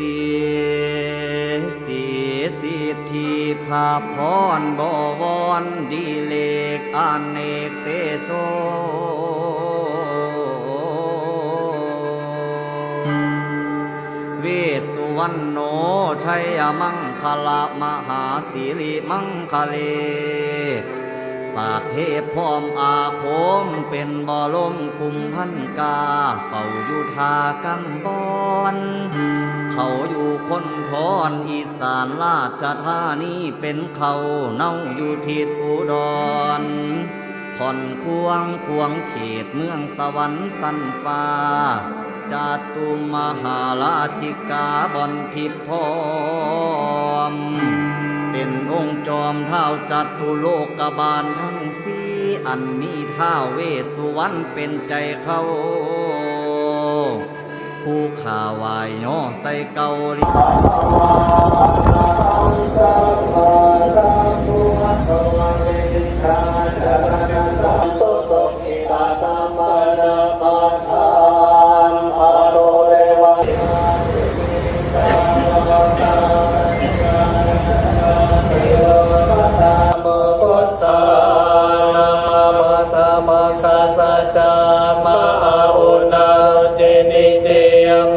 สีสีสิทธิภาพรบวรดีเลกอเนกเตโสเวสุวรรณโนชัยมังคละมหาสิริมังคเล สาเทพพร้อมอาคมเป็นบ่อลมกุมพันกา เฝ้าอยู่ทากันบอนเขาอยู่คนพรอีสานราชธานีเป็นเขาเน่าอยู่ทิศอุดรคอนควงควงเขตเมืองสวรรค์สันฟ้าจาตุมหาราชิกาบอนทิพพรม เป็นองค์จอมเท้าจัตุโลกบาลทั้งสี่อันมีท้าเวสุวรรณเป็นใจเขาผู้ข่าวายย่อใส่เกาหลีม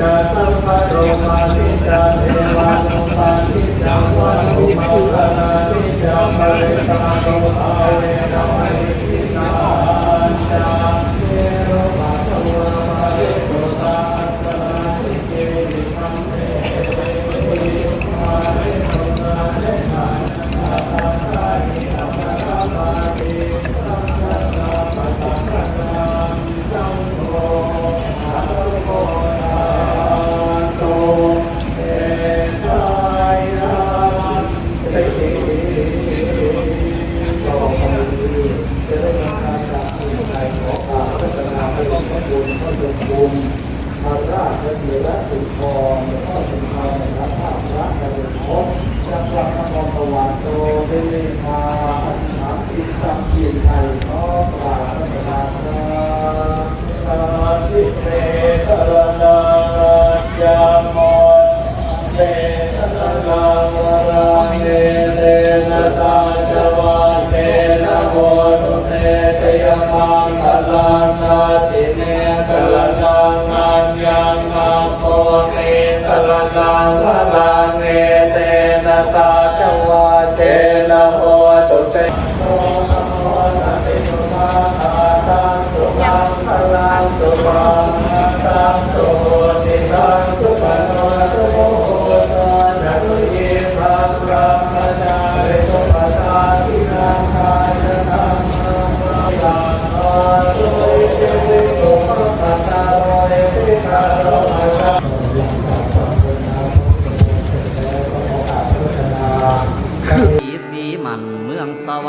จาสังฆโรมาลิจาเทวานุมาลิจาวันุมาลาลิจามาเลตาโตอาเว นังพลังเอเตนะสัจวะเตนะโหตุเต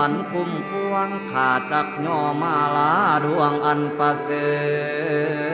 องสวรรค์คุ้มควงขาจากย่อมาลาดวงอันประเสริฐ